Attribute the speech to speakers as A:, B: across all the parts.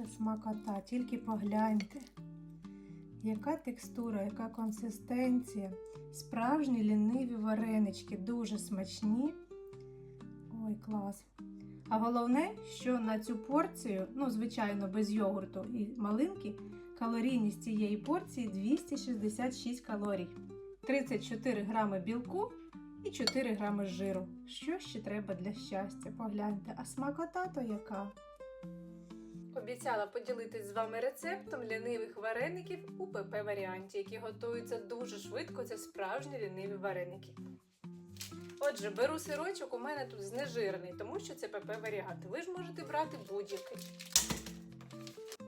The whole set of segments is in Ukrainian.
A: Це смакота, тільки погляньте. Яка текстура, яка консистенція. Справжні ліниві варенички, дуже смачні. Ой, клас. А головне, що на цю порцію, ну, звичайно, без йогурту і малинки, калорійність цієї порції 266 калорій. 34 грами білку і 4 грами жиру. Що ще треба для щастя? Погляньте, а смакота то яка? Обіцяла поділитись з вами рецептом лінивих вареників у ПП варіанті, які готуються дуже швидко. Це справжні ліниві вареники. Отже, беру сирочок, у мене тут знежирений, тому що це ПП варіант. Ви ж можете брати будь-який.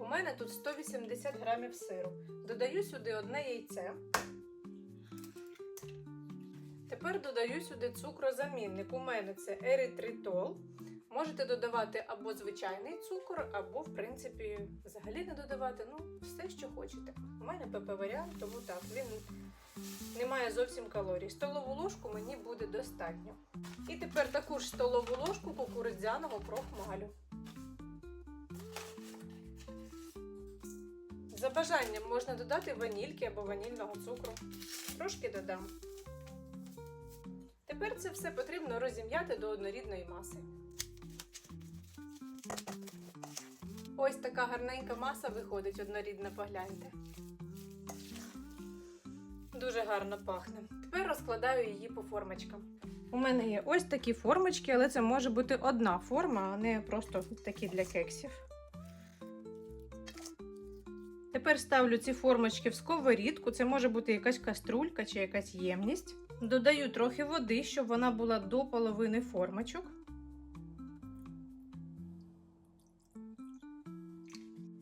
A: У мене тут 180 грамів сиру. Додаю сюди одне яйце. Тепер додаю сюди цукрозамінник. У мене це еритритол. Можете додавати або звичайний цукор, або, в принципі, взагалі не додавати. Ну, все, що хочете. У мене ПП варіант, тому так, він не має зовсім калорій. Столову ложку мені буде достатньо. І тепер таку ж столову ложку кукурудзяного крохмалю. За бажанням можна додати ванільки або ванільного цукру. Трошки додам. Тепер це все потрібно розім'яти до однорідної маси. Ось така гарненька маса виходить однорідна, погляньте. Дуже гарно пахне. Тепер розкладаю її по формочкам. У мене є ось такі формочки, але це може бути одна форма, а не просто такі для кексів. Тепер ставлю ці формочки в сковорідку. Це може бути якась каструлька чи якась ємність. Додаю трохи води, щоб вона була до половини формочок.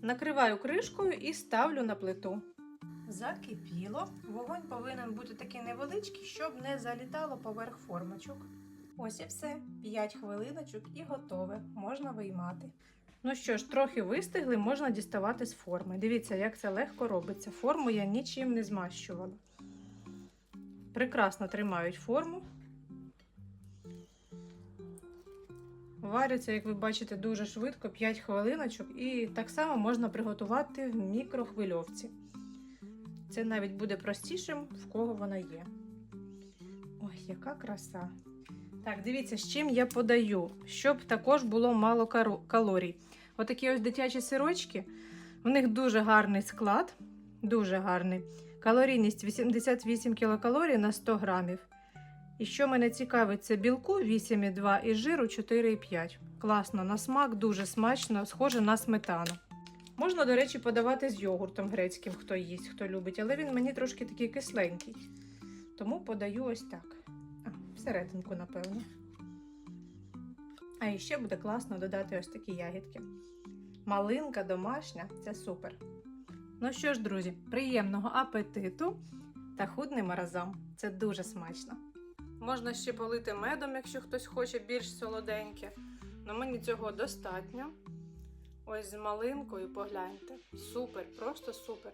A: Накриваю кришкою і ставлю на плиту. Закипіло. Вогонь повинен бути такий невеличкий, щоб не залітало поверх формочок. Ось і все. 5 хвилиночок і готове. Можна виймати. Ну що ж, трохи вистигли, можна діставати з форми. Дивіться, як це легко робиться. Форму я нічим не змащувала. Прекрасно тримають форму. Варяться, як ви бачите, дуже швидко, 5 хвилиночок, і так само можна приготувати в мікрохвильовці. Це навіть буде простішим, в кого вона є. Ой, яка краса! Так, дивіться, з чим я подаю, щоб також було мало калорій. Отакі ось дитячі сирочки, в них дуже гарний склад, дуже гарний. Калорійність 88 кілокалорій на 100 грамів. І що мене цікавить, це білку 8,2 і жиру 4,5. Класно, на смак дуже смачно, схоже на сметану. Можна, до речі, подавати з йогуртом грецьким, хто їсть, хто любить, але він мені трошки такий кисленький. Тому подаю ось так. А, всерединку, напевно. А ще буде класно додати ось такі ягідки. Малинка домашня це супер. Ну що ж, друзі, приємного апетиту та худним разом. Це дуже смачно. Можна ще полити медом, якщо хтось хоче більш солоденьке. Но мені цього достатньо. Ось з малинкою погляньте. Супер, просто супер.